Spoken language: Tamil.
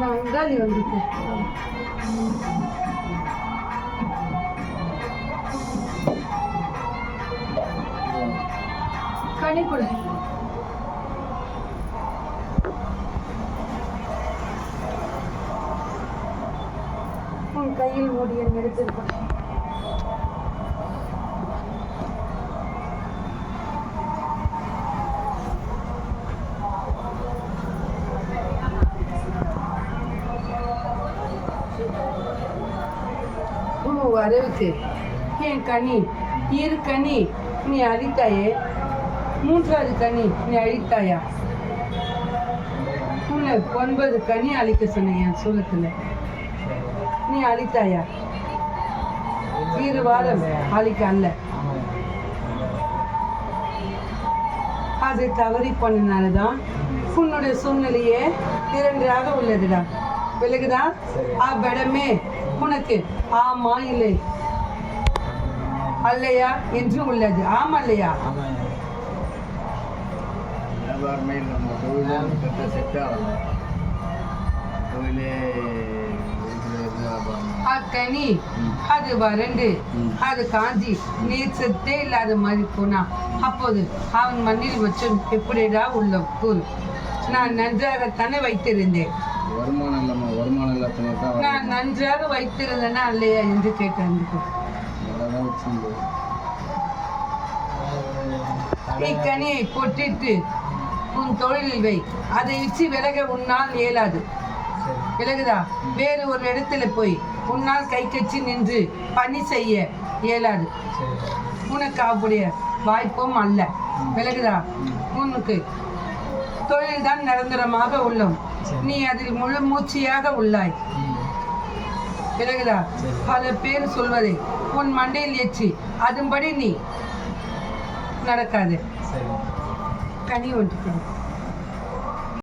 நான் அங்காளி வந்துட்டேன் கனி கொடு. உன் கையில் மூடிய எடுத்திருப்பேன் உன் வரவுக்கு என் கனி இரு கனி நீ அழித்தாயே மூன்றாவது கனி நீ அழித்தாயா? உன்னை ஒன்பது கனி அழிக்க சொன்னேன் என் சூலத்தில். நீ அழித்தாயா? இரு வாரம் அழிக்க அல்ல. அது தவறி பண்ணனால தான் உன்னுடைய சூழ்நிலையே இரண்டாக உள்ளதுடா. விலகுதா? அவ்விடமே உனக்கு. ஆமா இல்லை. அல்லையா? என்று உள்ளது. ஆமா இல்லையா? நம்ம தொழிலே செட் தொழிலே அக்கனி அது வறண்டு. அது காஞ்சி. நீர் செத்தே இல்லாத மாதிரி போனா அப்போது அவன் மண்ணில் வச்சு எப்படிடா உள்ள கூறு. நான் நன்றாகத்தானே வைத்திருந்தேன். வருமானம் நான் நன்றாக வைத்திருந்தேனா இல்லையா என்று கேட்டேன். தான் வச்சுருந்து நீ கனியை பொட்டிட்டு உன் தொழிலில் வை. அதை வச்சு விலக உன்னால் இயலாது. விலகுதா? வேறு ஒரு இடத்துல போய் உன்னால் கை கச்சி நின்று பணி செய்ய இயலாது. உனக்கு அப்படிய வாய்ப்பும் அல்ல. விலகுதா? உனக்கு தொழில் தான் நிரந்தரமாக உள்ளோம். நீ அதில் முழு மூச்சியாக உள்ளாய். விலகுதா? பல பேர் சொல்வதை உன் மண்டையில் ஏற்றி அதுபடி நீ நடக்காது. கனி ஒன்று